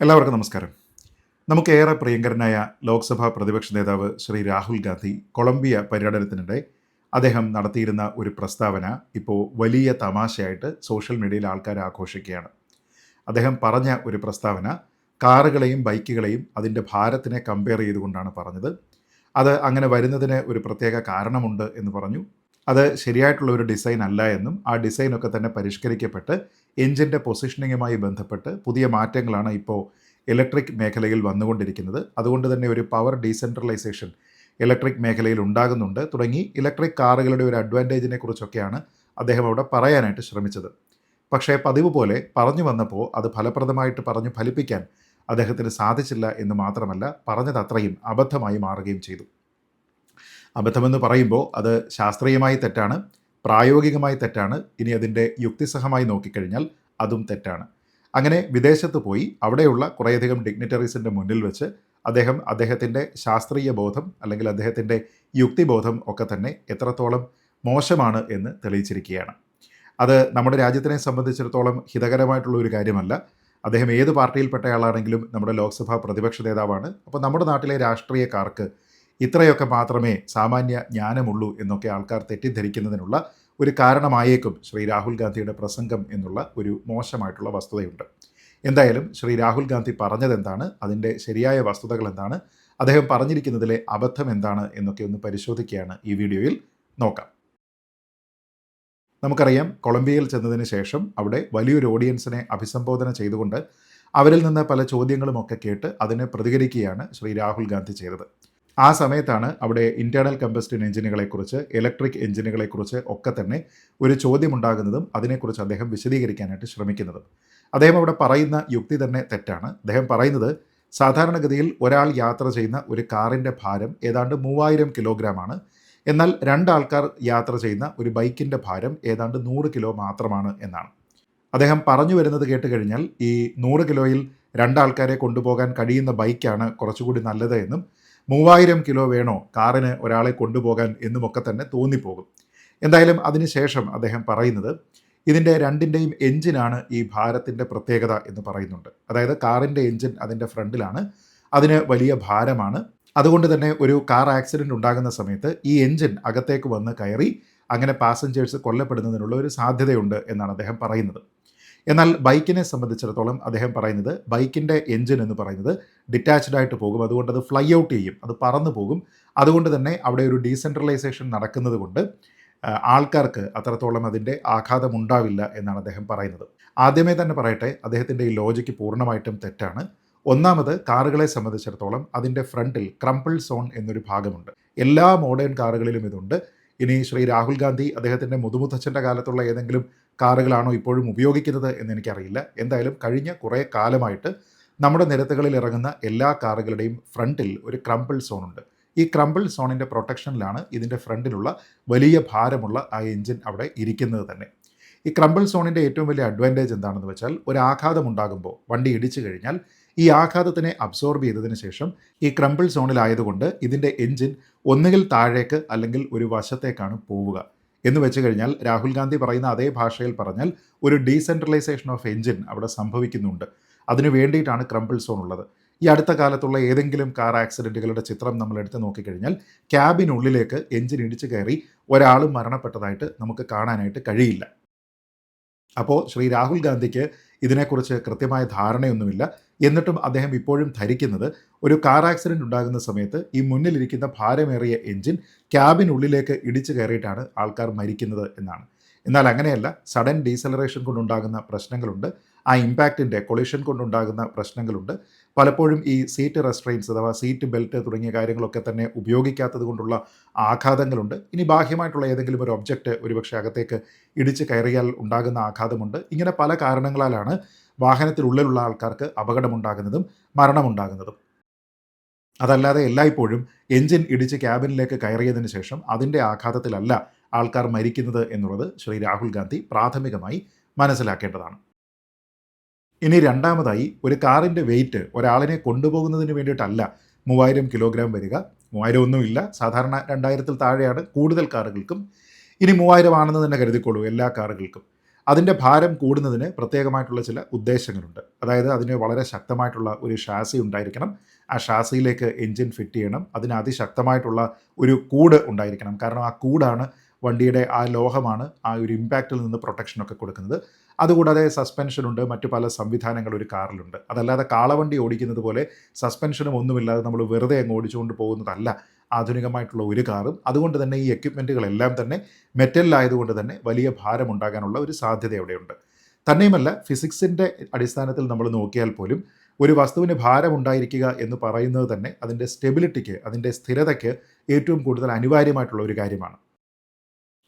എല്ലാവർക്കും നമസ്കാരം. നമുക്ക് ഏറെ പ്രിയങ്കരനായ ലോക്സഭാ പ്രതിപക്ഷ നേതാവ് ശ്രീ രാഹുൽ ഗാന്ധി കൊളംബിയ പര്യടനത്തിനിടെ അദ്ദേഹം നടത്തിയിരുന്ന ഒരു പ്രസ്താവന ഇപ്പോൾ വലിയ തമാശയായിട്ട് സോഷ്യൽ മീഡിയയിൽ ആൾക്കാർ ആഘോഷിക്കുകയാണ്. അദ്ദേഹം പറഞ്ഞ ഒരു പ്രസ്താവന കാറുകളെയും ബൈക്കുകളെയും അതിന്റെ ഭാരത്തിനെ കമ്പയർ ചെയ്തുകൊണ്ടാണ് പറഞ്ഞത്. അത് അങ്ങനെ വരുന്നതിന് ഒരു പ്രത്യേക കാരണമുണ്ട് എന്ന് പറഞ്ഞു. അത് ശരിയായിട്ടുള്ള ഒരു ഡിസൈൻ അല്ല എന്നും ആ ഡിസൈനൊക്കെ തന്നെ പരിഷ്കരിക്കപ്പെട്ട് എഞ്ചിന്റെ പൊസിഷനിങ്ങുമായി ബന്ധപ്പെട്ട് പുതിയ മാറ്റങ്ങളാണ് ഇപ്പോൾ ഇലക്ട്രിക് മേഖലയിൽ വന്നുകൊണ്ടിരിക്കുന്നത്. അതുകൊണ്ട് തന്നെ ഒരു പവർ ഡീസെൻട്രലൈസേഷൻ ഇലക്ട്രിക് മേഖലയിൽ ഉണ്ടാകുന്നുണ്ട്. തുടങ്ങി ഇലക്ട്രിക് കാറുകളുടെ ഒരു അഡ്വാന്റേജിനെ കുറിച്ചൊക്കെയാണ് അദ്ദേഹം അവിടെ പറയാനായിട്ട് ശ്രമിച്ചത്. പക്ഷേ പതിവ് പോലെ പറഞ്ഞു വന്നപ്പോൾ അത് ഫലപ്രദമായിട്ട് പറഞ്ഞു ഫലിപ്പിക്കാൻ അദ്ദേഹത്തിന് സാധിച്ചില്ല എന്ന് മാത്രമല്ല പറഞ്ഞത് അത്രയും അബദ്ധമായി മാറുകയും ചെയ്തു. അബദ്ധമെന്ന് പറയുമ്പോൾ അത് ശാസ്ത്രീയമായി തെറ്റാണ്. പ്രായോഗികമായി തെറ്റാണ്. ഇനി അതിന്റെ യുക്തിസഹമായി നോക്കിക്കഴിഞ്ഞാൽ അതും തെറ്റാണ്. അങ്ങനെ വിദേശത്ത് പോയി അവിടെയുള്ള കുറേയധികം ഡിഗ്നിറ്ററീസിന്റെ മുന്നിൽ വെച്ച് അദ്ദേഹം അദ്ദേഹത്തിന്റെ ശാസ്ത്രീയ ബോധം അല്ലെങ്കിൽ അദ്ദേഹത്തിന്റെ യുക്തിബോധം ഒക്കെ തന്നെ എത്രത്തോളം മോശമാണ് എന്ന് തെളിയിച്ചിരിക്കുകയാണ്. അത് നമ്മുടെ രാജ്യത്തിനെ സംബന്ധിച്ചിടത്തോളം ഹിതകരമായിട്ടുള്ള ഒരു കാര്യമല്ല. അദ്ദേഹം ഏത് പാർട്ടിയിൽപ്പെട്ടയാളാണെങ്കിലും നമ്മുടെ ലോക്സഭാ പ്രതിപക്ഷ നേതാവാണ്. അപ്പോൾ നമ്മുടെ നാട്ടിലെ രാഷ്ട്രീയക്കാർക്ക് ഇത്രയൊക്കെ മാത്രമേ സാമാന്യ ജ്ഞാനമുള്ളൂ എന്നൊക്കെ ആൾക്കാർ തെറ്റിദ്ധരിക്കുന്നതിനുള്ള ഒരു കാരണമായേക്കും ശ്രീ രാഹുൽ ഗാന്ധിയുടെ പ്രസംഗം എന്നുള്ള ഒരു മോശമായിട്ടുള്ള വസ്തുതയുണ്ട്. എന്തായാലും ശ്രീ രാഹുൽ ഗാന്ധി പറഞ്ഞതെന്താണ്? അതിന്റെ ശരിയായ വസ്തുതകൾ എന്താണ്? അദ്ദേഹം പറഞ്ഞിരിക്കുന്നതിലെ അബദ്ധം എന്താണ് എന്നൊക്കെ ഒന്ന് പരിശോധിക്കുകയാണ് ഈ വീഡിയോയിൽ നോക്കാം. നമുക്കറിയാം കൊളംബിയയിൽ ചെന്നതിന് ശേഷം അവിടെ വലിയൊരു ഓഡിയൻസിനെ അഭിസംബോധന ചെയ്തുകൊണ്ട് അവരിൽ നിന്ന് പല ചോദ്യങ്ങളുമൊക്കെ കേട്ട് അതിനെ പ്രതികരിക്കുകയാണ് ശ്രീ രാഹുൽ ഗാന്ധി ചെയ്തത്. ആ സമയത്താണ് അവിടെ ഇന്റേർണൽ കമ്പസ്റ്റൻ എഞ്ചിനുകളെക്കുറിച്ച് ഇലക്ട്രിക് എഞ്ചിനുകളെക്കുറിച്ച് ഒക്കെ തന്നെ ഒരു ചോദ്യമുണ്ടാകുന്നതും അതിനെക്കുറിച്ച് അദ്ദേഹം വിശദീകരിക്കാനായിട്ട് ശ്രമിക്കുന്നതും. അദ്ദേഹം അവിടെ പറയുന്ന യുക്തി തന്നെ തെറ്റാണ്. അദ്ദേഹം പറയുന്നത് സാധാരണഗതിയിൽ ഒരാൾ യാത്ര ചെയ്യുന്ന ഒരു കാറിന്റെ ഭാരം ഏതാണ്ട് മൂവായിരം കിലോഗ്രാമാണ് എന്നാൽ രണ്ടാൾക്കാർ യാത്ര ചെയ്യുന്ന ഒരു ബൈക്കിന്റെ ഭാരം ഏതാണ്ട് നൂറ് കിലോ മാത്രമാണ് എന്നാണ്. അദ്ദേഹം പറഞ്ഞു വരുന്നത് കേട്ട് കഴിഞ്ഞാൽ ഈ നൂറ് കിലോയിൽ രണ്ടാൾക്കാരെ കൊണ്ടുപോകാൻ കഴിയുന്ന ബൈക്കാണ് കുറച്ചുകൂടി നല്ലത് എന്നും മൂവായിരം കിലോ വേണോ കാറിന് ഒരാളെ കൊണ്ടുപോകാൻ എന്നുമൊക്കെ തന്നെ തോന്നിപ്പോകും. എന്തായാലും അതിനുശേഷം അദ്ദേഹം പറയുന്നത് ഇതിന്റെ രണ്ടിന്റെയും എഞ്ചിനാണ് ഈ ഭാരത്തിന്റെ പ്രത്യേകത എന്ന് പറയുന്നുണ്ട്. അതായത് കാറിന്റെ എഞ്ചിൻ അതിന്റെ ഫ്രണ്ടിലാണ് അതിന് വലിയ ഭാരമാണ്. അതുകൊണ്ട് തന്നെ ഒരു കാർ ആക്സിഡന്റ് ഉണ്ടാകുന്ന സമയത്ത് ഈ എഞ്ചിൻ അകത്തേക്ക് വന്ന് കയറി അങ്ങനെ പാസഞ്ചേഴ്സ് കൊല്ലപ്പെടുന്നതിനുള്ള ഒരു സാധ്യതയുണ്ട് എന്നാണ് അദ്ദേഹം പറയുന്നത്. എന്നാൽ ബൈക്കിനെ സംബന്ധിച്ചിടത്തോളം അദ്ദേഹം പറയുന്നത് ബൈക്കിന്റെ എൻജിൻ എന്ന് പറയുന്നത് ഡിറ്റാച്ച്ഡ് ആയിട്ട് പോകും. അതുകൊണ്ട് അത് ഫ്ലൈ ഔട്ട് ചെയ്യും. അത് പറന്നു പോകും. അതുകൊണ്ട് തന്നെ അവിടെ ഒരു ഡീസെൻട്രലൈസേഷൻ നടക്കുന്നത് കൊണ്ട് ആൾക്കാർക്ക് അത്രത്തോളം അതിന്റെ ആഘാതം ഉണ്ടാവില്ല എന്നാണ് അദ്ദേഹം പറയുന്നത്. ആദ്യമേ തന്നെ പറയട്ടെ അദ്ദേഹത്തിന്റെ ഈ ലോജിക്ക് പൂർണമായിട്ടും തെറ്റാണ്. ഒന്നാമത് കാറുകളെ സംബന്ധിച്ചിടത്തോളം അതിന്റെ ഫ്രണ്ടിൽ ക്രംപിൾ സോൺ എന്നൊരു ഭാഗമുണ്ട്. എല്ലാ മോഡേൺ കാറുകളിലും ഇതുണ്ട്. ഇനി ശ്രീ രാഹുൽ ഗാന്ധി അദ്ദേഹത്തിന്റെ മുതുമുത്തച്ഛന്റെ കാലത്തുള്ള ഏതെങ്കിലും കാറുകളാണോ ഇപ്പോഴും ഉപയോഗിക്കുന്നത് എന്ന് എനിക്കറിയില്ല. എന്തായാലും കഴിഞ്ഞ കുറേ കാലമായിട്ട് നമ്മുടെ നിരത്തുകളിൽ ഇറങ്ങുന്ന എല്ലാ കാറുകളുടെയും ഫ്രണ്ടിൽ ഒരു ക്രംപിൾ ഉണ്ട്. ഈ ക്രംപിൾ സോണിന്റെ പ്രൊട്ടക്ഷനിലാണ് ഇതിന്റെ ഫ്രണ്ടിലുള്ള വലിയ ഭാരമുള്ള ആ എഞ്ചിൻ അവിടെ ഇരിക്കുന്നത് തന്നെ. ഈ ക്രംപിൾ സോണിന്റെ ഏറ്റവും വലിയ അഡ്വാന്റേജ് എന്താണെന്ന് വെച്ചാൽ ഒരു ആഘാതം ഉണ്ടാകുമ്പോൾ വണ്ടി ഇടിച്ചു കഴിഞ്ഞാൽ ഈ ആഘാതത്തിനെ അബ്സോർബ് ചെയ്തതിന് ശേഷം ഈ ക്രംപിൾ സോണിലായതുകൊണ്ട് ഇതിന്റെ എഞ്ചിൻ ഒന്നുകിൽ താഴേക്ക് അല്ലെങ്കിൽ ഒരു വശത്തേക്കാണ് പോവുക. എന്ന് വെച്ച് കഴിഞ്ഞാൽ രാഹുൽ ഗാന്ധി പറയുന്ന അതേ ഭാഷയിൽ പറഞ്ഞാൽ ഒരു ഡീസെൻട്രലൈസേഷൻ ഓഫ് എഞ്ചിൻ അവിടെ സംഭവിക്കുന്നുണ്ട്. അതിനു വേണ്ടിയിട്ടാണ് ക്രംപിൾ സോൺ ഉള്ളത് ഈ അടുത്ത കാലത്തുള്ള ഏതെങ്കിലും കാർ ആക്സിഡന്റുകളുടെ ചിത്രം നമ്മൾ എടുത്ത് നോക്കിക്കഴിഞ്ഞാൽ ക്യാബിനുള്ളിലേക്ക് എഞ്ചിൻ ഇടിച്ചു കയറി ഒരാളും മരണപ്പെട്ടതായിട്ട് നമുക്ക് കാണാനായിട്ട് കഴിയില്ല. അപ്പോൾ ശ്രീ രാഹുൽ ഗാന്ധിക്ക് ഇതിനെക്കുറിച്ച് കൃത്യമായ ധാരണയൊന്നുമില്ല. എന്നിട്ടും അദ്ദേഹം ഇപ്പോഴും ധരിക്കുന്നത് ഒരു കാർ ആക്സിഡന്റ് ഉണ്ടാകുന്ന സമയത്ത് ഈ മുന്നിലിരിക്കുന്ന ഭാരമേറിയ എൻജിൻ ക്യാബിനുള്ളിലേക്ക് ഇടിച്ചു കയറിയിട്ടാണ് ആൾക്കാർ മരിക്കുന്നത് എന്നാണ്. എന്നാൽ അങ്ങനെയല്ല സഡൻ ഡീസലറേഷൻ കൊണ്ടുണ്ടാകുന്ന പ്രശ്നങ്ങളുണ്ട്. ആ ഇമ്പാക്റ്റിന്റെ കൊളിഷൻ കൊണ്ടുണ്ടാകുന്ന പ്രശ്നങ്ങളുണ്ട്. പലപ്പോഴും ഈ സീറ്റ് റെസ്ട്രെയിൻസ് അഥവാ സീറ്റ് ബെൽറ്റ് തുടങ്ങിയ കാര്യങ്ങളൊക്കെ തന്നെ ഉപയോഗിക്കാത്തത് കൊണ്ടുള്ള ആഘാതങ്ങളുണ്ട്. ഇനി ബാഹ്യമായിട്ടുള്ള ഏതെങ്കിലും ഒരു ഒബ്ജക്റ്റ് ഒരുപക്ഷെ അകത്തേക്ക് ഇടിച്ച് കയറിയാൽ ഉണ്ടാകുന്ന ആഘാതമുണ്ട്. ഇങ്ങനെ പല കാരണങ്ങളാലാണ് വാഹനത്തിനുള്ളിലുള്ള ആൾക്കാർക്ക് അപകടമുണ്ടാകുന്നതും മരണമുണ്ടാകുന്നതും. അതല്ലാതെ എല്ലായ്പ്പോഴും എഞ്ചിൻ ഇടിച്ച് ക്യാബിനിലേക്ക് കയറിയതിന് ശേഷം അതിന്റെ ആഘാതത്തിലല്ല ആൾക്കാർ മരിക്കുന്നത് എന്നുള്ളത് ശ്രീ രാഹുൽ ഗാന്ധി പ്രാഥമികമായി മനസ്സിലാക്കേണ്ടതാണ്. ഇനി രണ്ടാമതായി ഒരു കാറിന്റെ വെയിറ്റ് ഒരാളിനെ കൊണ്ടുപോകുന്നതിന് വേണ്ടിയിട്ടല്ല മൂവായിരം കിലോഗ്രാം വരിക. മൂവായിരം ഒന്നുമില്ല സാധാരണ രണ്ടായിരത്തിൽ താഴെയാണ് കൂടുതൽ കാറുകൾക്കും. ഇനി മൂവായിരം ആണെന്ന് തന്നെ കരുതിക്കോളൂ എല്ലാ കാറുകൾക്കും. അതിന്റെ ഭാരം കൂടുന്നതിന് പ്രത്യേകമായിട്ടുള്ള ചില ഉദ്ദേശങ്ങളുണ്ട്. അതായത് അതിന് വളരെ ശക്തമായിട്ടുള്ള ഒരു ഷാസി ഉണ്ടായിരിക്കണം. ആ ഷാസിയിലേക്ക് എൻജിൻ ഫിറ്റ് ചെയ്യണം. അതിന് അതിശക്തമായിട്ടുള്ള ഒരു കൂട് ഉണ്ടായിരിക്കണം. കാരണം ആ കൂടാണ് വണ്ടിയുടെ ആ ലോഹമാണ് ആ ഒരു ഇമ്പാക്റ്റിൽ നിന്ന് പ്രൊട്ടക്ഷനൊക്കെ കൊടുക്കുന്നത്. അതുകൂടാതെ സസ്പെൻഷനുണ്ട് മറ്റു പല സംവിധാനങ്ങൾ ഒരു കാറിലുണ്ട്. അതല്ലാതെ കാളവണ്ടി ഓടിക്കുന്നത് പോലെ സസ്പെൻഷനും ഒന്നുമില്ലാതെ നമ്മൾ വെറുതെ അങ്ങ് ഓടിച്ചുകൊണ്ട് പോകുന്നതല്ല ആധുനികമായിട്ടുള്ള ഒരു കാറും. അതുകൊണ്ട് തന്നെ ഈ എക്യുപ്മെന്റുകളെല്ലാം തന്നെ മെറ്റലിലായതുകൊണ്ട് തന്നെ വലിയ ഭാരമുണ്ടാകാനുള്ള ഒരു സാധ്യത അവിടെയുണ്ട്. തന്നെയുമല്ല ഫിസിക്സിന്റെ അടിസ്ഥാനത്തിൽ നമ്മൾ നോക്കിയാൽ പോലും ഒരു വസ്തുവിന് ഭാരമുണ്ടായിരിക്കുക എന്ന് പറയുന്നത് തന്നെ അതിന്റെ സ്റ്റെബിലിറ്റിക്ക് അതിന്റെ സ്ഥിരതയ്ക്ക് ഏറ്റവും കൂടുതൽ അനിവാര്യമായിട്ടുള്ള ഒരു കാര്യമാണ്.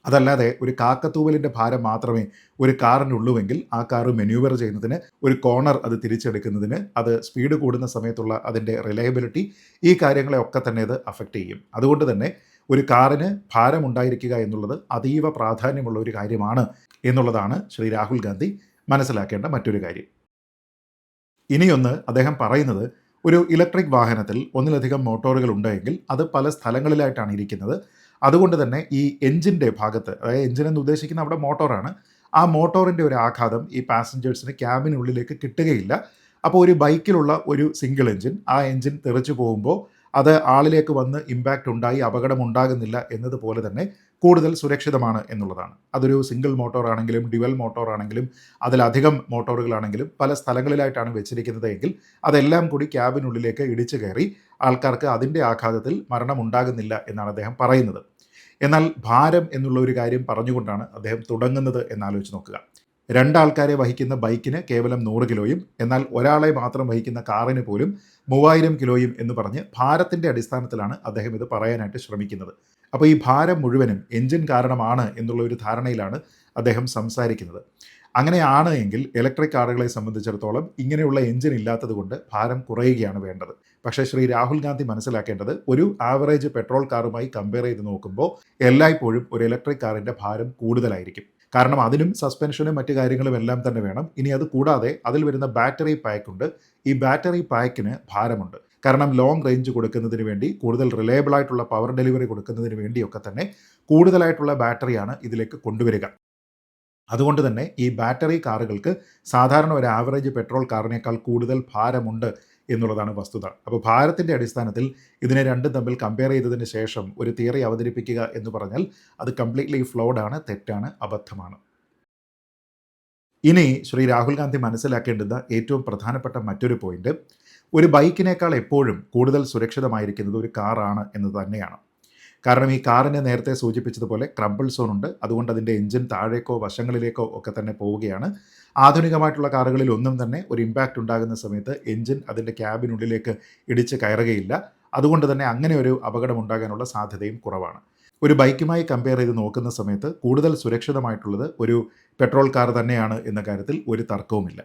അതല്ലാതെ ഒരു കാക്കത്തൂവലിന്റെ ഭാരം മാത്രമേ ഒരു കാറിനുള്ളുവെങ്കിൽ ആ കാറ് മെനുവർ ചെയ്യുന്നതിന് ഒരു കോർണർ അത് തിരിച്ചെടുക്കുന്നതിന് അത് സ്പീഡ് കൂടുന്ന സമയത്തുള്ള അതിന്റെ റിലയബിലിറ്റി ഈ കാര്യങ്ങളെ ഒക്കെ തന്നെ അത് അഫക്റ്റ് ചെയ്യും. അതുകൊണ്ട് തന്നെ ഒരു കാറിന് ഭാരമുണ്ടായിരിക്കുക എന്നുള്ളത് അതീവ പ്രാധാന്യമുള്ള ഒരു കാര്യമാണ് എന്നുള്ളതാണ് ശ്രീ രാഹുൽ ഗാന്ധി മനസ്സിലാക്കേണ്ട മറ്റൊരു കാര്യം. ഇനിയൊന്ന് അദ്ദേഹം പറയുന്നത് ഒരു ഇലക്ട്രിക് വാഹനത്തിൽ ഒന്നിലധികം മോട്ടോറുകൾ ഉണ്ടെങ്കിൽ അത് പല സ്ഥലങ്ങളിലായിട്ടാണ് ഇരിക്കുന്നത്. അതുകൊണ്ട് തന്നെ ഈ എഞ്ചിന്റെ ഭാഗത്ത് അതായത് എഞ്ചിൻ എന്ന് ഉദ്ദേശിക്കുന്ന അവിടെ മോട്ടോറാണ് ആ മോട്ടോറിന്റെ ഒരു ആഘാതം ഈ പാസഞ്ചേഴ്സിന് ക്യാബിനുള്ളിലേക്ക് കിട്ടുകയില്ല. അപ്പോൾ ഒരു ബൈക്കിലുള്ള ഒരു സിംഗിൾ എഞ്ചിൻ ആ എഞ്ചിൻ തെറിച്ചു പോകുമ്പോൾ അത് ആളിലേക്ക് വന്ന് ഇമ്പാക്റ്റ് ഉണ്ടായി അപകടം ഉണ്ടാകുന്നില്ല എന്നതുപോലെ തന്നെ കൂടുതൽ സുരക്ഷിതമാണ് എന്നുള്ളതാണ്. അതൊരു സിംഗിൾ മോട്ടോറാണെങ്കിലും ഡ്യുവൽ മോട്ടോറാണെങ്കിലും അതിലധികം മോട്ടോറുകളാണെങ്കിലും പല സ്ഥലങ്ങളിലായിട്ടാണ് വെച്ചിരിക്കുന്നത് എങ്കിൽ അതെല്ലാം കൂടി ക്യാബിനുള്ളിലേക്ക് ഇടിച്ചു കയറി ആൾക്കാർക്ക് അതിന്റെ ആഘാതത്തിൽ മരണം ഉണ്ടാകുന്നില്ല എന്നാണ് അദ്ദേഹം പറയുന്നത്. എന്നാൽ ഭാരം എന്നുള്ള ഒരു കാര്യം പറഞ്ഞുകൊണ്ടാണ് അദ്ദേഹം തുടങ്ങുന്നത് എന്നാലോചിച്ച് നോക്കുക. രണ്ടാൾക്കാരെ വഹിക്കുന്ന ബൈക്കിന് കേവലം നൂറ് കിലോയും എന്നാൽ ഒരാളെ മാത്രം വഹിക്കുന്ന കാറിന് പോലും മൂവായിരം കിലോയും എന്ന് പറഞ്ഞ് ഭാരത്തിന്റെ അടിസ്ഥാനത്തിലാണ് അദ്ദേഹം ഇത് പറയാനായിട്ട് ശ്രമിക്കുന്നത്. അപ്പോൾ ഈ ഭാരം മുഴുവനും എഞ്ചിൻ കാരണമാണ് എന്നുള്ള ഒരു ധാരണയിലാണ് അദ്ദേഹം സംസാരിക്കുന്നത്. അങ്ങനെയാണ് എങ്കിൽ ഇലക്ട്രിക് കാറുകളെ സംബന്ധിച്ചിടത്തോളം ഇങ്ങനെയുള്ള എഞ്ചിൻ ഇല്ലാത്തത് കൊണ്ട് ഭാരം കുറയുകയാണ് വേണ്ടത്. പക്ഷേ ശ്രീ രാഹുൽ ഗാന്ധി മനസ്സിലാക്കേണ്ടത് ഒരു ആവറേജ് പെട്രോൾ കാറുമായി കമ്പയർ ചെയ്ത് നോക്കുമ്പോൾ എല്ലായ്പ്പോഴും ഒരു ഇലക്ട്രിക് കാറിന്റെ ഭാരം കൂടുതലായിരിക്കും. കാരണം അതിനും സസ്പെൻഷനും മറ്റു കാര്യങ്ങളും എല്ലാം തന്നെ വേണം. ഇനി അത് കൂടാതെ അതിൽ വരുന്ന ബാറ്ററി പാക്ക് ഉണ്ട്. ഈ ബാറ്ററി പാക്കിന് ഭാരമുണ്ട്. കാരണം ലോങ് റേഞ്ച് കൊടുക്കുന്നതിന് വേണ്ടി കൂടുതൽ റിലയബിൾ ആയിട്ടുള്ള പവർ ഡെലിവറി കൊടുക്കുന്നതിന് വേണ്ടിയൊക്കെ തന്നെ കൂടുതലായിട്ടുള്ള ബാറ്ററിയാണ് ഇതിലേക്ക് കൊണ്ടുവരിക. അതുകൊണ്ട് തന്നെ ഈ ബാറ്ററി കാറുകൾക്ക് സാധാരണ ഒരു ആവറേജ് പെട്രോൾ കാറിനേക്കാൾ കൂടുതൽ ഭാരമുണ്ട് എന്നുള്ളതാണ് വസ്തുത. അപ്പോൾ ഭാരത്തിന്റെ അടിസ്ഥാനത്തിൽ ഇതിനെ രണ്ടും തമ്മിൽ കമ്പയർ ചെയ്തതിന് ശേഷം ഒരു തിയറി അവതരിപ്പിക്കുക എന്ന് പറഞ്ഞാൽ അത് കംപ്ലീറ്റ്ലി ഫ്ലോഡാണ് തെറ്റാണ് അബദ്ധമാണ്. ഇനി ശ്രീ രാഹുൽ ഗാന്ധി മനസ്സിലാക്കേണ്ടുന്ന ഏറ്റവും പ്രധാനപ്പെട്ട മറ്റൊരു പോയിന്റ് ഒരു ബൈക്കിനേക്കാൾ എപ്പോഴും കൂടുതൽ സുരക്ഷിതമായിരിക്കുന്നത് ഒരു കാറാണ് എന്ന് തന്നെയാണ്. കാരണം ഈ കാറിനെ നേരത്തെ സൂചിപ്പിച്ചതുപോലെ ക്രംബിൾ സോൺ ഉണ്ട്. അതുകൊണ്ട് അതിന്റെ എഞ്ചിൻ താഴേക്കോ വശങ്ങളിലേക്കോ ഒക്കെ തന്നെ പോവുകയാണ്. ആധുനികമായിട്ടുള്ള കാറുകളിൽ ഒന്നും തന്നെ ഒരു ഇമ്പാക്റ്റ് ഉണ്ടാകുന്ന സമയത്ത് എഞ്ചിൻ അതിന്റെ ക്യാബിനുള്ളിലേക്ക് ഇടിച്ച് കയറുകയില്ല. അതുകൊണ്ട് തന്നെ അങ്ങനെ ഒരു അപകടം ഉണ്ടാകാനുള്ള സാധ്യതയും കുറവാണ്. ഒരു ബൈക്കുമായി കമ്പയർ ചെയ്ത് നോക്കുന്ന സമയത്ത് കൂടുതൽ സുരക്ഷിതമായിട്ടുള്ളത് ഒരു പെട്രോൾ കാർ തന്നെയാണ് എന്ന കാര്യത്തിൽ ഒരു തർക്കവുമില്ല.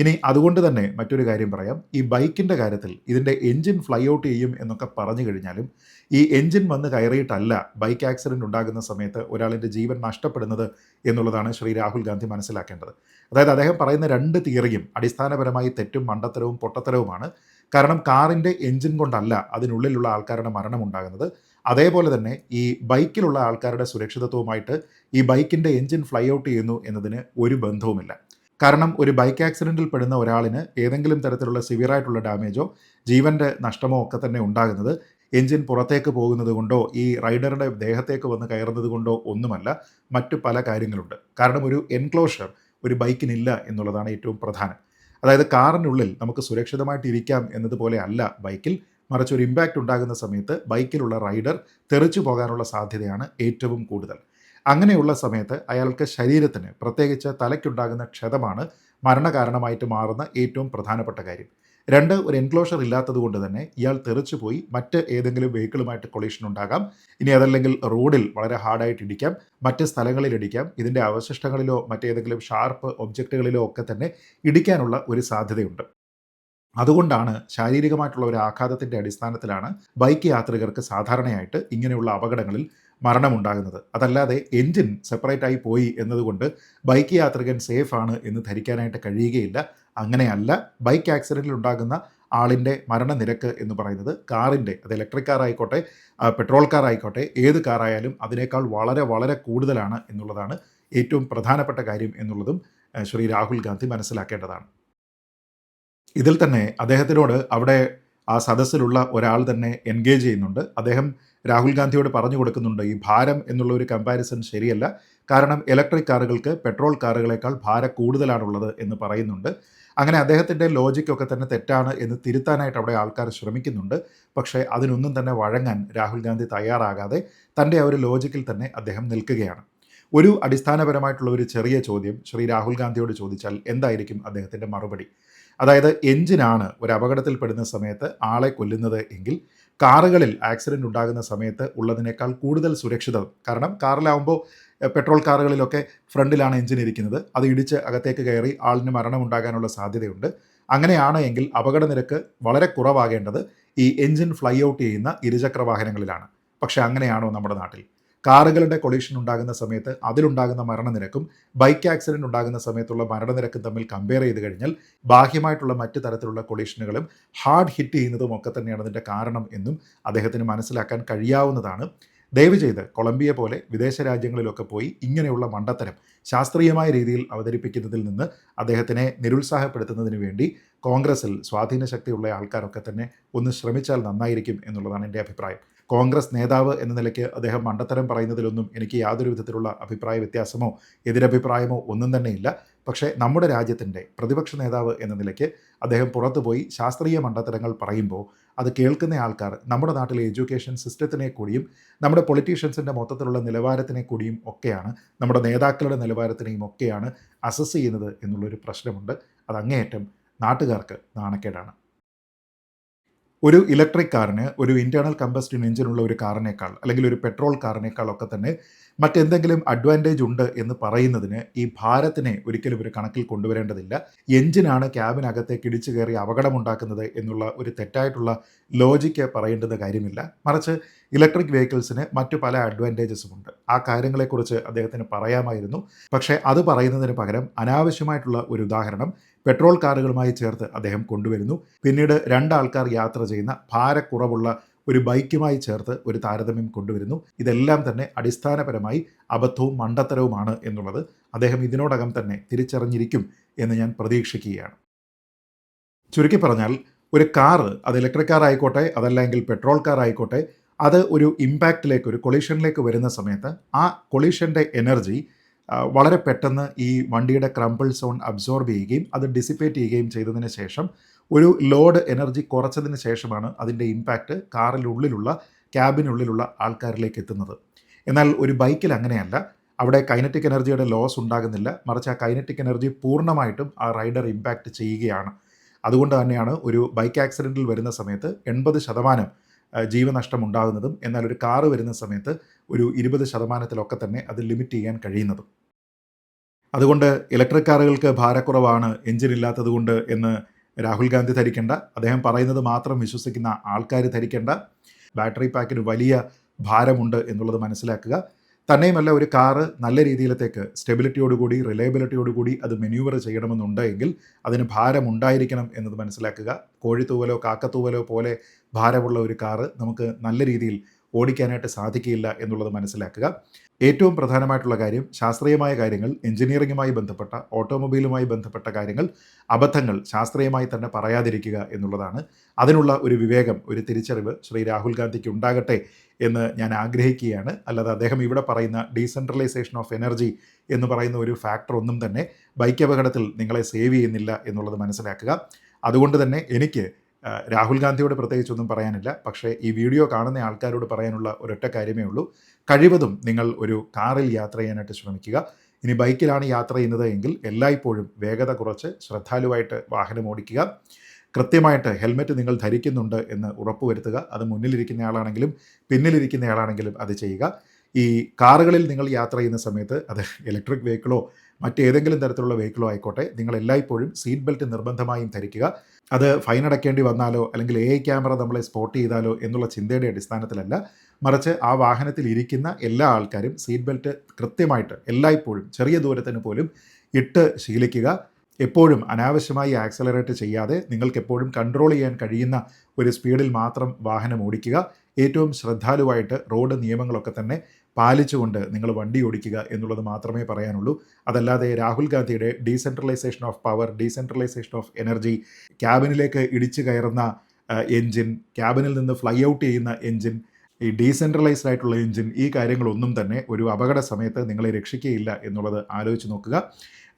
ഇനി അതുകൊണ്ട് തന്നെ മറ്റൊരു കാര്യം പറയാം. ഈ ബൈക്കിന്റെ കാര്യത്തിൽ ഇതിന്റെ എൻജിൻ ഫ്ലൈ ഔട്ട് ചെയ്യും എന്നൊക്കെ പറഞ്ഞു കഴിഞ്ഞാലും ഈ എൻജിൻ വന്ന് കയറിയിട്ടല്ല ബൈക്ക് ആക്സിഡന്റ് ഉണ്ടാകുന്ന സമയത്ത് ഒരാളിന്റെ ജീവൻ നഷ്ടപ്പെടുന്നത് എന്നുള്ളതാണ് ശ്രീ രാഹുൽ ഗാന്ധി മനസ്സിലാക്കേണ്ടത്. അതായത് അദ്ദേഹം പറയുന്ന രണ്ട് തിയറിയും അടിസ്ഥാനപരമായി തെറ്റും മണ്ടത്തരവും പൊട്ടത്തരവുമാണ്. കാരണം കാറിന്റെ എൻജിൻ കൊണ്ടല്ല അതിനുള്ളിലുള്ള ആൾക്കാരുടെ മരണം ഉണ്ടാകുന്നത്. അതേപോലെ തന്നെ ഈ ബൈക്കിലുള്ള ആൾക്കാരുടെ സുരക്ഷിതത്വവുമായിട്ട് ഈ ബൈക്കിന്റെ എൻജിൻ ഫ്ലൈ ഔട്ട് ചെയ്യുന്നു എന്നതിന് ഒരു ബന്ധവുമില്ല. കാരണം ഒരു ബൈക്ക് ആക്സിഡന്റിൽ പെടുന്ന ഒരാളിന് ഏതെങ്കിലും തരത്തിലുള്ള സിവിയറായിട്ടുള്ള ഡാമേജോ ജീവന്റെ നഷ്ടമോ ഒക്കെ തന്നെ ഉണ്ടാകുന്നത് എഞ്ചിൻ പുറത്തേക്ക് പോകുന്നത് കൊണ്ടോ ഈ റൈഡറുടെ ദേഹത്തേക്ക് വന്ന് കയറുന്നത് കൊണ്ടോ ഒന്നുമല്ല മറ്റു പല കാര്യങ്ങളുണ്ട്. കാരണം ഒരു എൻക്ലോഷർ ഒരു ബൈക്കിനില്ല എന്നുള്ളതാണ് ഏറ്റവും പ്രധാനം. അതായത് കാറിനുള്ളിൽ നമുക്ക് സുരക്ഷിതമായിട്ട് ഇരിക്കാം എന്നതുപോലെ അല്ല ബൈക്കിൽ മറിച്ച് ഒരു ഇമ്പാക്റ്റ് ഉണ്ടാകുന്ന സമയത്ത് ബൈക്കിലുള്ള റൈഡർ തെറിച്ചു പോകാനുള്ള സാധ്യതയാണ് ഏറ്റവും കൂടുതൽ. അങ്ങനെയുള്ള സമയത്ത് അയാൾക്ക് ശരീരത്തിന് പ്രത്യേകിച്ച് തലയ്ക്കുണ്ടാകുന്ന ക്ഷതമാണ് മരണകാരണമായിട്ട് മാറുന്ന ഏറ്റവും പ്രധാനപ്പെട്ട കാര്യം. രണ്ട് ഒരു എൻക്ലോഷർ ഇല്ലാത്തതുകൊണ്ട് തന്നെ ഇയാൾ തെറിച്ചു പോയി. മറ്റ് ഏതെങ്കിലും വെഹിക്കിളുമായിട്ട് കൊളീഷൻ ഉണ്ടാകാം. ഇനി അതല്ലെങ്കിൽ റോഡിൽ വളരെ ഹാർഡായിട്ട് ഇടിക്കാം. മറ്റ് സ്ഥലങ്ങളിൽ ഇടിക്കാം. ഇതിന്റെ അവശിഷ്ടങ്ങളിലോ മറ്റേതെങ്കിലും ഷാർപ്പ് ഒബ്ജക്റ്റുകളിലോ ഒക്കെ തന്നെ ഇടിക്കാനുള്ള ഒരു സാധ്യതയുണ്ട്. അതുകൊണ്ടാണ് ശാരീരികമായിട്ടുള്ള ഒരു ആഘാതത്തിന്റെ അടിസ്ഥാനത്തിലാണ് ബൈക്ക് യാത്രികർക്ക് സാധാരണയായിട്ട് ഇങ്ങനെയുള്ള അപകടങ്ങളിൽ മരണമുണ്ടാകുന്നത്. അതല്ലാതെ എൻജിൻ സെപ്പറേറ്റ് ആയി പോയി എന്നതുകൊണ്ട് ബൈക്ക് യാത്രികൻ സേഫ് ആണ് എന്ന് ധരിക്കാനായിട്ട് കഴിയുകയില്ല. അങ്ങനെയല്ല ബൈക്ക് ആക്സിഡന്റിൽ ഉണ്ടാകുന്ന ആളിന്റെ മരണനിരക്ക് എന്ന് പറയുന്നത് കാറിന്റെ അത് ഇലക്ട്രിക് കാർ ആയിക്കോട്ടെ പെട്രോൾ കാർ ആയിക്കോട്ടെ ഏത് കാറായാലും അതിനേക്കാൾ വളരെ വളരെ കൂടുതലാണ് എന്നുള്ളതാണ് ഏറ്റവും പ്രധാനപ്പെട്ട കാര്യം എന്നുള്ളതും ശ്രീ രാഹുൽ ഗാന്ധി മനസ്സിലാക്കേണ്ടതാണ്. ഇതിൽ തന്നെ അദ്ദേഹത്തിനോട് അവിടെ ആ സദസ്സിലുള്ള ഒരാൾ തന്നെ എൻഗേജ് ചെയ്യുന്നുണ്ട്. അദ്ദേഹം രാഹുൽ ഗാന്ധിയോട് പറഞ്ഞു കൊടുക്കുന്നുണ്ട് ഈ ഭാരം എന്നുള്ള ഒരു കമ്പാരിസൺ ശരിയല്ല. കാരണം ഇലക്ട്രിക് കാറുകൾക്ക് പെട്രോൾ കാറുകളേക്കാൾ ഭാരം കൂടുതലാണുള്ളത് എന്ന് പറയുന്നുണ്ട്. അങ്ങനെ അദ്ദേഹത്തിന്റെ ലോജിക്കൊക്കെ തന്നെ തെറ്റാണ് എന്ന് തിരുത്താനായിട്ട് അവിടെ ആൾക്കാർ ശ്രമിക്കുന്നുണ്ട്. പക്ഷേ അതിനൊന്നും തന്നെ വഴങ്ങാൻ രാഹുൽ ഗാന്ധി തയ്യാറാകാതെ തന്റെ ആ ഒരു ലോജിക്കിൽ തന്നെ അദ്ദേഹം നിൽക്കുകയാണ്. ഒരു അടിസ്ഥാനപരമായിട്ടുള്ള ഒരു ചെറിയ ചോദ്യം ശ്രീ രാഹുൽ ഗാന്ധിയോട് ചോദിച്ചാൽ എന്തായിരിക്കും അദ്ദേഹത്തിന്റെ മറുപടി? അതായത് എഞ്ചിനാണ് ഒരു അപകടത്തിൽപ്പെടുന്ന സമയത്ത് ആളെ കൊല്ലുന്നത് എങ്കിൽ കാറുകളിൽ ആക്സിഡന്റ് ഉണ്ടാകുന്ന സമയത്ത് ഉള്ളതിനേക്കാൾ കൂടുതൽ സുരക്ഷിതം. കാരണം കാറിലാവുമ്പോൾ പെട്രോൾ കാറുകളിലൊക്കെ ഫ്രണ്ടിലാണ് എഞ്ചിൻ ഇരിക്കുന്നത്. അത് ഇടിച്ച് അകത്തേക്ക് കയറി ആളിന് മരണമുണ്ടാകാനുള്ള സാധ്യതയുണ്ട്. അങ്ങനെയാണ് എങ്കിൽ അപകട നിരക്ക് വളരെ കുറവാകേണ്ടത് ഈ എഞ്ചിൻ ഫ്ലൈ ഔട്ട് ചെയ്യുന്ന ഇരുചക്ര വാഹനങ്ങളിലാണ് പക്ഷേ അങ്ങനെയാണോ നമ്മുടെ നാട്ടിൽ? കാറുകളുടെ കൊളീഷൻ ഉണ്ടാകുന്ന സമയത്ത് അതിലുണ്ടാകുന്ന മരണനിരക്കും ബൈക്ക് ആക്സിഡന്റ് ഉണ്ടാകുന്ന സമയത്തുള്ള മരണനിരക്കും തമ്മിൽ കമ്പയർ ചെയ്ത് കഴിഞ്ഞാൽ ബാഹ്യമായിട്ടുള്ള മറ്റ് തരത്തിലുള്ള കൊളീഷനുകളും ഹാർഡ് ഹിറ്റ് ചെയ്യുന്നതും ഒക്കെ തന്നെയാണ് അതിന്റെ കാരണം എന്നും അദ്ദേഹത്തിന് മനസ്സിലാക്കാൻ കഴിയാവുന്നതാണ്. ദയവ് ചെയ്ത് കൊളംബിയ പോലെ വിദേശ രാജ്യങ്ങളിലൊക്കെ പോയി ഇങ്ങനെയുള്ള മണ്ടത്തരം ശാസ്ത്രീയമായ രീതിയിൽ അവതരിപ്പിക്കുന്നതിൽ നിന്ന് അദ്ദേഹത്തിനെ നിരുത്സാഹപ്പെടുത്തുന്നതിന് വേണ്ടി കോൺഗ്രസിൽ സ്വാധീന ശക്തിയുള്ള ആൾക്കാരൊക്കെ തന്നെ ഒന്ന് ശ്രമിച്ചാൽ നന്നായിരിക്കും എന്നുള്ളതാണ് എന്റെ അഭിപ്രായം. കോൺഗ്രസ് നേതാവ് എന്ന നിലയ്ക്ക് അദ്ദേഹം മണ്ടത്തരം പറയുന്നതിലൊന്നും എനിക്ക് യാതൊരു വിധത്തിലുള്ള അഭിപ്രായ വ്യത്യാസമോ എതിരഭിപ്രായമോ ഒന്നും തന്നെയില്ല പക്ഷേ നമ്മുടെ രാജ്യത്തിന്റെ പ്രതിപക്ഷ നേതാവ് എന്ന നിലയ്ക്ക് അദ്ദേഹം പുറത്തുപോയി ശാസ്ത്രീയ മണ്ടത്തരങ്ങൾ പറയുമ്പോൾ അത് കേൾക്കുന്ന ആൾക്കാർ നമ്മുടെ നാട്ടിലെ എഡ്യൂക്കേഷൻ സിസ്റ്റത്തിനെ കൂടിയും നമ്മുടെ പൊളിറ്റീഷ്യൻസിന്റെ മൊത്തത്തിലുള്ള നിലവാരത്തിനെ കൂടിയും ഒക്കെയാണ് നമ്മുടെ നേതാക്കളുടെ നിലവാരത്തിനെയും ഒക്കെയാണ് അസസ് ചെയ്യുന്നത് എന്നുള്ളൊരു പ്രശ്നമുണ്ട്. അത് അങ്ങേയറ്റം നാട്ടുകാർക്ക് നാണക്കേടാണ്. ഒരു ഇലക്ട്രിക് കാറിന് ഒരു ഇന്റേർണൽ കമ്പസ്റ്റൻ എഞ്ചിനുള്ള ഒരു കാറിനേക്കാൾ അല്ലെങ്കിൽ ഒരു പെട്രോൾ കാറിനേക്കാൾ ഒക്കെ തന്നെ മറ്റെന്തെങ്കിലും അഡ്വാന്റേജ് ഉണ്ട് എന്ന് പറയുന്നതിന് ഈ ഭാരത്തിനെ ഒരിക്കലും ഒരു കണക്കിൽ കൊണ്ടുവരേണ്ടതില്ല. എഞ്ചിനാണ് ക്യാബിനകത്തേക്ക് ഇടിച്ചു കയറി അപകടമുണ്ടാക്കുന്നത് എന്നുള്ള ഒരു തെറ്റായിട്ടുള്ള ലോജിക്ക് പറയേണ്ടത് കാര്യമില്ല. മറിച്ച് ഇലക്ട്രിക് വെഹിക്കിൾസിന് മറ്റു പല അഡ്വാന്റേജസും ഉണ്ട്. ആ കാര്യങ്ങളെക്കുറിച്ച് അദ്ദേഹത്തിന് പറയാമായിരുന്നു. പക്ഷേ അത് പറയുന്നതിന് പകരം അനാവശ്യമായിട്ടുള്ള ഒരു ഉദാഹരണം പെട്രോൾ കാറുകളുമായി ചേർത്ത് അദ്ദേഹം കൊണ്ടുവരുന്നു. പിന്നീട് രണ്ടാൾക്കാർ യാത്ര ചെയ്യുന്ന ഭാരക്കുറവുള്ള ഒരു ബൈക്കുമായി ചേർത്ത് ഒരു താരതമ്യം കൊണ്ടുവരുന്നു. ഇതെല്ലാം തന്നെ അടിസ്ഥാനപരമായി അബദ്ധവും മണ്ടത്തരവുമാണ് എന്നുള്ളത് അദ്ദേഹം ഇതിനോടകം തന്നെ തിരിച്ചറിഞ്ഞിരിക്കും എന്ന് ഞാൻ പ്രതീക്ഷിക്കുകയാണ്. ചുരുക്കി പറഞ്ഞാൽ ഒരു കാറ് അത് ഇലക്ട്രിക് കാർ ആയിക്കോട്ടെ അതല്ലെങ്കിൽ പെട്രോൾ കാർ ആയിക്കോട്ടെ അത് ഒരു ഇമ്പാക്റ്റിലേക്ക് ഒരു കൊളീഷനിലേക്ക് വരുന്ന സമയത്ത് ആ കൊളീഷന്റെ എനർജി വളരെ പെട്ടെന്ന് ഈ വണ്ടിയുടെ ക്രംബിൾ സോൺ അബ്സോർബ് ചെയ്യുകയും അത് ഡിസിപ്പേറ്റ് ചെയ്യുകയും ചെയ്തതിന് ശേഷം ഒരു ലോഡ് എനർജി കുറച്ചതിന് ശേഷമാണ് അതിന്റെ ഇമ്പാക്റ്റ് കാറിനുള്ളിലുള്ള ക്യാബിനുള്ളിലുള്ള ആൾക്കാരിലേക്ക് എത്തുന്നത്. എന്നാൽ ഒരു ബൈക്കിൽ അങ്ങനെയല്ല. അവിടെ കൈനറ്റിക് എനർജിയുടെ ലോസ് ഉണ്ടാകുന്നില്ല. മറിച്ച് ആ കൈനറ്റിക് എനർജി പൂർണമായിട്ടും ആ റൈഡർ ഇമ്പാക്റ്റ് ചെയ്യുകയാണ്. അതുകൊണ്ട് തന്നെയാണ് ഒരു ബൈക്ക് ആക്സിഡന്റിൽ വരുന്ന സമയത്ത് എൺപത് ശതമാനം ജീവനഷ്ടം ഉണ്ടാകുന്നതും എന്നാൽ ഒരു കാറ് വരുന്ന സമയത്ത് ഒരു ഇരുപത് ശതമാനത്തിലൊക്കെ തന്നെ അത് ലിമിറ്റ് ചെയ്യാൻ കഴിയുന്നതും. അതുകൊണ്ട് ഇലക്ട്രിക് കാറുകൾക്ക് ഭാരക്കുറവാണ് എഞ്ചിൻ ഇല്ലാത്തത് കൊണ്ട് എന്ന് രാഹുൽ ഗാന്ധി ധരിക്കേണ്ട. അദ്ദേഹം പറയുന്നത് മാത്രം വിശ്വസിക്കുന്ന ആൾക്കാർ ധരിക്കേണ്ട. ബാറ്ററി പാക്കിന് വലിയ ഭാരമുണ്ട് എന്നുള്ളത് മനസ്സിലാക്കുക. തന്നെയുമല്ല ഒരു കാറ് നല്ല രീതിയിലത്തേക്ക് സ്റ്റെബിലിറ്റിയോടുകൂടി റിലയബിലിറ്റിയോടുകൂടി അത് മെന്യൂവർ ചെയ്യണമെന്നുണ്ടെങ്കിൽ അതിന് ഭാരമുണ്ടായിരിക്കണം എന്നത് മനസ്സിലാക്കുക. കോഴിത്തൂവലോ കാക്കത്തൂവലോ പോലെ ഭാരമുള്ള ഒരു കാറ് നമുക്ക് നല്ല രീതിയിൽ ഓടിക്കാനായിട്ട് സാധിക്കില്ല എന്നുള്ളത് മനസ്സിലാക്കുക. ഏറ്റവും പ്രധാനമായിട്ടുള്ള കാര്യം ശാസ്ത്രീയമായ കാര്യങ്ങൾ എഞ്ചിനീയറിംഗുമായി ബന്ധപ്പെട്ട ഓട്ടോമൊബൈലുമായി ബന്ധപ്പെട്ട കാര്യങ്ങൾ അബദ്ധങ്ങൾ ശാസ്ത്രീയമായി തന്നെ പറയാതിരിക്കുക എന്നുള്ളതാണ്. അതിനുള്ള ഒരു വിവേകം ഒരു തിരിച്ചറിവ് ശ്രീ രാഹുൽ ഗാന്ധിക്ക് ഉണ്ടാകട്ടെ എന്ന് ഞാൻ ആഗ്രഹിക്കുകയാണ്. അല്ലാതെ അദ്ദേഹം ഇവിടെ പറയുന്ന ഡീസെൻട്രലൈസേഷൻ ഓഫ് എനർജി എന്ന് പറയുന്ന ഒരു ഫാക്ടർ ഒന്നും തന്നെ ബൈക്ക് അപകടത്തിൽ നിങ്ങളെ സേവ് ചെയ്യുന്നില്ല എന്നുള്ളത് മനസ്സിലാക്കുക. അതുകൊണ്ട് തന്നെ എനിക്ക് രാഹുൽ ഗാന്ധിയോട് പ്രത്യേകിച്ചൊന്നും പറയാനില്ല. പക്ഷേ ഈ വീഡിയോ കാണുന്ന ആൾക്കാരോട് പറയാനുള്ള ഒരൊറ്റ കാര്യമേ ഉള്ളൂ. കഴിവതും നിങ്ങൾ ഒരു കാറിൽ യാത്ര ചെയ്യാനായിട്ട് ശ്രമിക്കുക. ഇനി ബൈക്കിലാണ് യാത്ര ചെയ്യുന്നത് എങ്കിൽ എല്ലായ്പ്പോഴും വേഗത കുറച്ച് ശ്രദ്ധാലുവായിട്ട് വാഹനം ഓടിക്കുക. കൃത്യമായിട്ട് ഹെൽമെറ്റ് നിങ്ങൾ ധരിക്കുന്നുണ്ട് എന്ന് ഉറപ്പുവരുത്തുക. അത് മുന്നിലിരിക്കുന്നയാളാണെങ്കിലും പിന്നിലിരിക്കുന്നയാളാണെങ്കിലും അത് ചെയ്യുക. ഈ കാറുകളിൽ നിങ്ങൾ യാത്ര ചെയ്യുന്ന സമയത്ത് അത് ഇലക്ട്രിക് വെഹിക്കിളോ മറ്റേതെങ്കിലും തരത്തിലുള്ള വെഹിക്കിളോ ആയിക്കോട്ടെ നിങ്ങൾ എല്ലായ്പ്പോഴും സീറ്റ് ബെൽറ്റ് നിർബന്ധമായും ധരിക്കുക. അത് ഫൈൻ അടയ്ക്കേണ്ടി വന്നാലോ അല്ലെങ്കിൽ എ ക്യാമറ നമ്മളെ സ്പോട്ട് ചെയ്താലോ എന്നുള്ള ചിന്തയുടെ അടിസ്ഥാനത്തിലല്ല. മറിച്ച് ആ വാഹനത്തിൽ ഇരിക്കുന്ന എല്ലാ ആൾക്കാരും സീറ്റ് ബെൽറ്റ് കൃത്യമായിട്ട് എല്ലായ്പ്പോഴും ചെറിയ ദൂരത്തിന് പോലും ഇട്ട് ശീലിക്കുക. എപ്പോഴും അനാവശ്യമായി ആക്സലറേറ്റ് ചെയ്യാതെ നിങ്ങൾക്ക് എപ്പോഴും കൺട്രോൾ ചെയ്യാൻ കഴിയുന്ന ഒരു സ്പീഡിൽ മാത്രം വാഹനം ഓടിക്കുക. ഏറ്റവും ശ്രദ്ധാലുവായിട്ട് റോഡ് നിയമങ്ങളൊക്കെ തന്നെ പാലിച്ചുകൊണ്ട് നിങ്ങൾ വണ്ടി ഓടിക്കുക എന്നുള്ളത് മാത്രമേ പറയാനുള്ളൂ. അതല്ലാതെ രാഹുൽ ഗാന്ധിയുടെ decentralisation of power decentralisation of energy ക്യാബിനിലേക്ക് ഇടിച്ചു കയറുന്ന എൻജിൻ ക്യാബിനിൽ നിന്ന് ഫ്ലൈ ഔട്ട് ചെയ്യുന്ന എൻജിൻ ഈ ഡീസെൻട്രലൈസ്ഡ് ആയിട്ടുള്ള എൻജിൻ ഈ കാര്യങ്ങളൊന്നും തന്നെ ഒരു അപകട സമയത്ത് നിങ്ങളെ രക്ഷിക്കുകയില്ല എന്നുള്ളത് ആലോചിച്ച് നോക്കുക.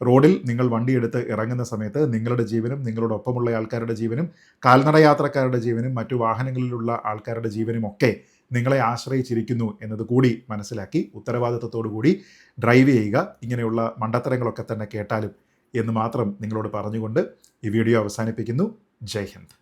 റോഡിൽ നിങ്ങൾ വണ്ടിയെടുത്ത് ഇറങ്ങുന്ന സമയത്ത് നിങ്ങളുടെ ജീവനും നിങ്ങളോടൊപ്പമുള്ള ആൾക്കാരുടെ ജീവനും കാൽനട യാത്രക്കാരുടെ ജീവനും മറ്റു വാഹനങ്ങളിലുള്ള ആൾക്കാരുടെ ജീവനും ഒക്കെ നിങ്ങളെ ആശ്രയിച്ചിരിക്കുന്നു എന്നത് കൂടി മനസ്സിലാക്കി ഉത്തരവാദിത്വത്തോടു കൂടി ഡ്രൈവ് ചെയ്യുക. ഇങ്ങനെയുള്ള മണ്ടത്തരങ്ങളൊക്കെ തന്നെ കേട്ടാലും എന്ന് മാത്രം നിങ്ങളോട് പറഞ്ഞുകൊണ്ട് ഈ വീഡിയോ അവസാനിപ്പിക്കുന്നു. ജയ് ഹിന്ദ്.